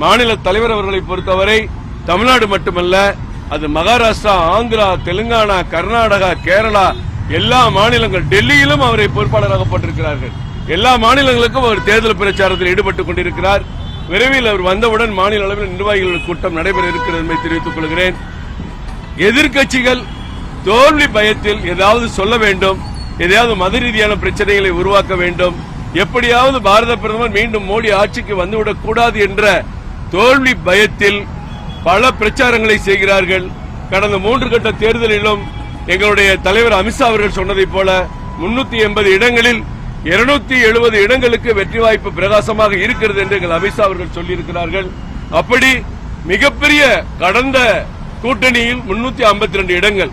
மாநில தலைவர் அவர்களை பொறுத்தவரை தமிழ்நாடு மட்டுமல்ல அது மகாராஷ்டிரா ஆந்திரா தெலுங்கானா கர்நாடகா கேரளா எல்லா மாநிலங்கள் டெல்லியிலும் அவரை பொறுப்பாளராக போட்டிருக்கிறார்கள் எல்லா மாநிலங்களுக்கும் அவர் தேர்தல் பிரச்சாரத்தில் ஈடுபட்டுக் கொண்டிருக்கிறார். விரைவில் அவர் வந்தவுடன் மாநில அளவில் நிர்வாகிகள் கூட்டம் நடைபெற இருக்கிறது என்பதை தெரிவித்துக் கொள்கிறேன். எதிர்க்கட்சிகள் தோல்வி பயத்தில் ஏதாவது சொல்ல வேண்டும் எதையாவது மத ரீதியான பிரச்சனைகளை உருவாக்க வேண்டும் எப்படியாவது பாரத பிரதமர் மீண்டும் மோடி ஆட்சிக்கு வந்துவிடக் கூடாது என்ற தோல்வி பயத்தில் பல பிரச்சாரங்களை செய்கிறார்கள். கடந்த மூன்று கட்ட தேர்தலிலும் எங்களுடைய தலைவர் அமித்ஷா அவர்கள் சொன்னதைப் போல முன்னூத்தி எண்பது இடங்களில் இருநூத்தி எழுபது இடங்களுக்கு வெற்றி வாய்ப்பு பிரகாசமாக இருக்கிறது என்று எங்கள் அமித்ஷா அவர்கள் சொல்லியிருக்கிறார்கள். அப்படி மிகப்பெரிய கடந்த கூட்டணியில் முன்னூத்தி ஐம்பத்தி ரெண்டு இடங்கள்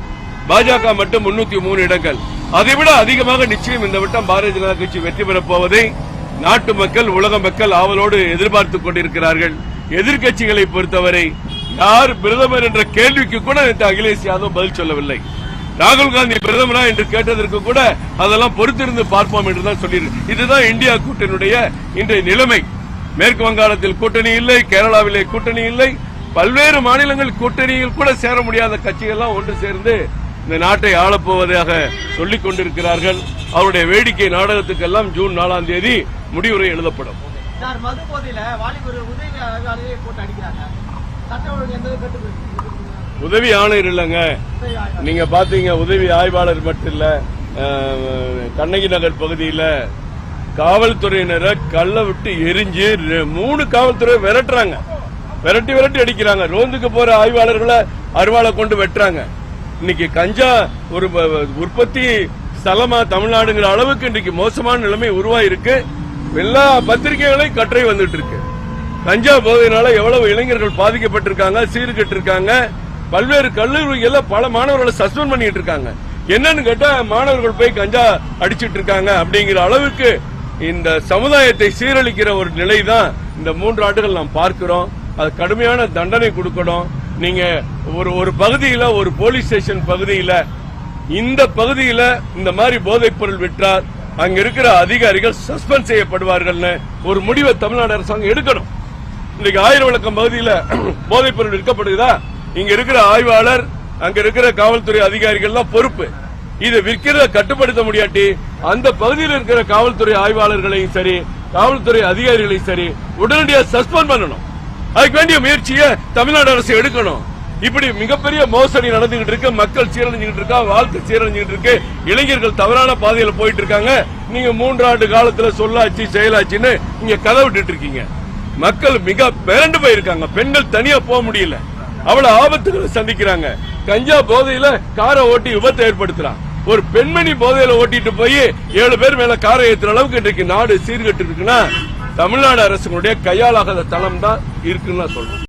பாஜக மட்டும் முன்னூத்தி மூணு இடங்கள். அதைவிட அதிகமாக நிச்சயம் இந்த வட்டம் பாரதிய ஜனதா கட்சி வெற்றி பெறப் போவதை நாட்டு மக்கள் உலக மக்கள் ஆவலோடு எதிர்பார்த்துக் கொண்டிருக்கிறார்கள். எதிர்கட்சிகளை பொறுத்தவரை யார் பிரதமர் என்ற கேள்விக்கு கூட நேற்று அகிலேஷ் யாதவ் பதில் சொல்லவில்லை. ராகுல் காந்தி பிரதமரா என்று கேட்டதற்கு கூட அதெல்லாம் பொறுத்திருந்து பார்ப்போம் என்று தான் சொல்லியிருக்கு இதுதான் இந்தியா கூட்டணியுடைய இன்றைய நிலைமை. மேற்கு வங்காளத்தில் கூட்டணி இல்லை கேரளாவிலே கூட்டணி இல்லை பல்வேறு மாநிலங்கள் கூட்டணியில் கூட சேர முடியாத கட்சிகள்லாம் ஒன்று சேர்ந்து இந்த நாட்டை ஆளப்போவதாக சொல்லிக் கொண்டிருக்கிறார்கள். அவருடைய வேடிக்கை நாடகத்துக்கெல்லாம் ஜூன் நாலாம் தேதி முடிவுரை எழுதப்படும். சார் மது போதையில வாலிபர் உதவி போட்டு அடிக்கிறாங்க. எந்த உதவி ஆணையர் இல்லைங்க. நீங்க பாத்தீங்க உதவி ஆய்வாளர் மட்டும் இல்ல கண்ணகி நகர் பகுதியில காவல்துறையினரை கல்ல விட்டு எரிஞ்சு மூணு காவல்துறை விரட்டுறாங்க. விரட்டி விரட்டி அடிக்கிறாங்க. ரோந்துக்கு போற ஆய்வாளர்களை அருவாளை கொண்டு வெட்டுறாங்க. இன்னைக்கு கஞ்சா ஒரு உற்பத்தி ஸ்தலமா தமிழ்நாடுங்கிற அளவுக்கு இன்னைக்கு மோசமான நிலைமை உருவாயிருக்கு. எல்லா பத்திரிகைகளையும் கட்டுரை வந்துட்டு இருக்கு. கஞ்சா போதையினால எவ்வளவு இளைஞர்கள் பாதிக்கப்பட்டிருக்காங்க சீர்கட்டு இருக்காங்க பல்வேறு கல்லூரிகள்ல பல மாணவர்களை சஸ்பெண்ட் பண்ணிட்டு இருக்காங்க. என்னன்னு கேட்டா மாணவர்கள் போய் கஞ்சா அடிச்சிட்டு இருக்காங்க அப்படிங்கிற அளவுக்கு இந்த சமுதாயத்தை சீரழிக்கிற ஒரு நிலை தான் இந்த மூன்று ஆண்டுகள் நாம் பார்க்கிறோம். அது கடுமையான தண்டனை கொடுக்கணும். நீங்க ஒரு ஒரு பகுதியில ஒரு போலீஸ் ஸ்டேஷன் பகுதியில இந்த பகுதியில இந்த மாதிரி போதைப் பொருள் விற்றார் அங்க இருக்கிற அதிகாரிகள் சஸ்பெண்ட் செய்யப்படுவார்கள்னு ஒரு முடிவை தமிழ்நாடு அரசாங்கம் எடுக்கணும். இன்னைக்கு ஆயிரம் விளக்கம் பகுதியில போதைப் பொருள் விற்கப்படுதா இங்க இருக்கிற ஆய்வாளர் அங்க இருக்கிற காவல்துறை அதிகாரிகள் பொறுப்பு. இதை விற்கிறத கட்டுப்படுத்த முடியாட்டி அந்த பகுதியில் இருக்கிற காவல்துறை ஆய்வாளர்களையும் சரி காவல்துறை அதிகாரிகளையும் சரி உடனடியாக சஸ்பெண்ட் பண்ணணும். அதுக்கு வேண்டிய முயற்சியை தமிழ்நாடு அரசு எடுக்கணும். இப்படி மிகப்பெரிய மோசடி நடந்துகிட்டு இருக்கு. மக்கள் சீரழிஞ்சுகிட்டு இருக்கா? வாழ்க்கை சீரழிஞ்சுகிட்டு இருக்கு. இளைஞர்கள் தவறான பாதையில போயிட்டு இருக்காங்க. நீங்க மூன்றாண்டு காலத்துல சொல்லாச்சு செயலாச்சுன்னு நீங்க கதை விட்டுட்டு இருக்கீங்க. மக்கள் மிக பிறண்டு போயிருக்காங்க. பெண்கள் தனியா போக முடியல. அவ்வளவு ஆபத்துகளை சந்திக்கிறாங்க. கஞ்சா போதையில காரை ஓட்டி விபத்தை ஏற்படுத்துறான். ஒரு பெண்மணி போதையில ஓட்டிட்டு போய் ஏழு பேர் மேல காரை ஏத்துற அளவுக்கு இன்றைக்கு நாடு சீர்கெட்டு இருக்குன்னா தமிழ்நாடு அரசுடைய கையாளாகாத தளம் தான் இருக்குன்னு நான் சொல்றேன்.